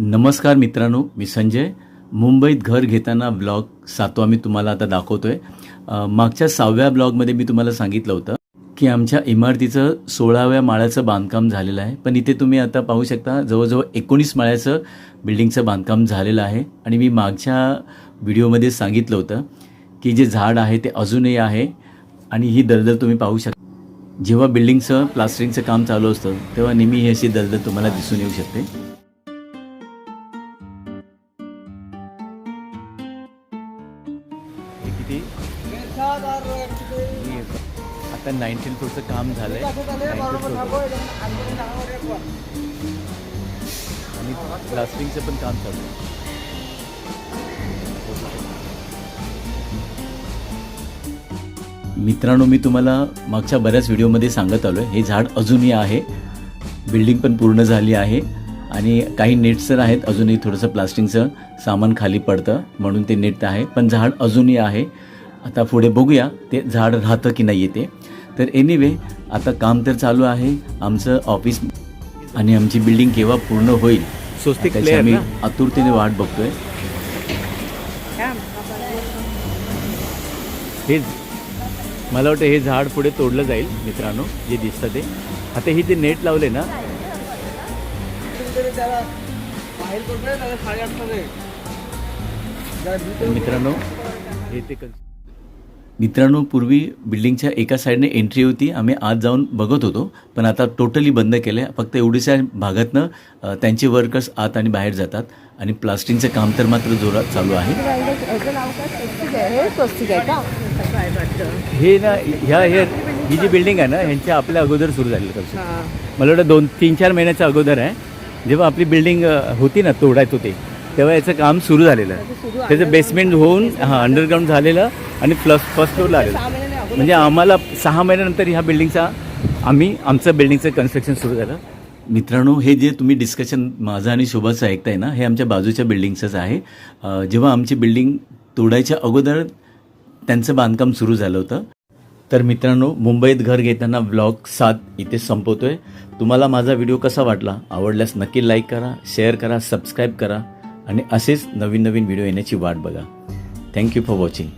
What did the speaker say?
नमस्कार मित्रांनो मी संजय. मुंबईत घर घेताना ब्लॉग सातवा मी तुम्हाला आता दाखवतोय. मागच्या सहाव्या ब्लॉगमध्ये मी तुम्हाला सांगितलं होतं की आमच्या इमारतीचं सोळाव्या माळ्याचं बांधकाम झालेलं आहे. पण इथे तुम्ही आता पाहू शकता जवळजवळ एकोणीस माळ्याचं बिल्डिंगचं बांधकाम झालेलं आहे. आणि मी मागच्या व्हिडिओमध्ये सांगितलं होतं की जे झाड आहे ते अजूनही आहे. आणि ही दलदल तुम्ही पाहू शकता जेव्हा बिल्डिंगचं प्लास्टरिंगचं काम चालू असतं तेव्हा नेहमी ही अशी दलदल तुम्हाला दिसून येऊ शकते. होती आता नाईन्टीन फ्लोरचं काम झालंय. आणि प्लास्टरिंगचं पण काम चालू आहे. मित्रांनो मी तुम्हाला मागच्या बऱ्याच व्हिडिओमध्ये सांगत आलो आहे हे झाड अजूनही आहे. बिल्डिंग पण पूर्ण झाली आहे. आणि काही नेट्स तर आहेत अजूनही थोडंसं प्लास्टिंगचं सामान खाली पडतं म्हणून ते नेट आहे पण झाड अजूनही आहे. आता पुढे बघूया ते झाड राहतं की नाही ते तर एनिवे आता काम तर चालू आहे आमचं ऑफिस आणि आमची बिल्डिंग केव्हा पूर्ण होईल त्याची आम्ही? आतुरतेने वाट बघतोय. हे मला वाटतं हे झाड पुढे तोडलं जाईल मित्रांनो जे दिसतं ते. आता ही जे नेट लावले ना तर मित्रांनो हे ते मित्रांनो पूर्वी बिल्डिंगच्या एका साईडने एंट्री होती. आम्ही आत जाऊन बघत होतो पण आता टोटली बंद केलं आहे फक्त एवढ्याशा भागातनं त्यांचे वर्कर्स आत आणि बाहेर जातात. आणि प्लास्टिंगचं काम तर मात्र जोरात चालू आहे. हे ना ह्या हे ही जी बिल्डिंग आहे ना ह्यांच्या आपल्या अगोदर सुरू झालेलं मला वाटतं दोन तीन चार महिन्याच्या अगोदर आहे. जेव्हा आपली बिल्डिंग होती ना तोडायत होते तेव्हा याचं काम सुरू झालेलं. आहे. त्याचं बेसमेंट होऊन हां अंडरग्राऊंड झालेलं आणि प्लस फर्स्ट फ्लोअरला आलेलं म्हणजे आम्हाला सहा महिन्यानंतर ह्या बिल्डिंगचा आम्ही आमचं बिल्डिंगचं कन्स्ट्रक्शन सुरू झालं. मित्रांनो हे जे तुम्ही डिस्कशन माझं आणि शोभाचं ऐकताय ना हे आमच्या बाजूच्या बिल्डिंगचंच आहे. जेव्हा आमची बिल्डिंग तोडायच्या अगोदर त्यांचं बांधकाम सुरू झालं होतं तर मित्रांनो मुंबईत घर घेताना ब्लॉग सात इथे संपवतोय. तुम्हाला माझा व्हिडिओ कसा वाटला आवडल्यास नक्की लाईक करा शेअर करा सबस्क्राईब करा आणि असेच नवीन नवीन व्हिडिओ येण्याची वाट बघा. Thank you for watching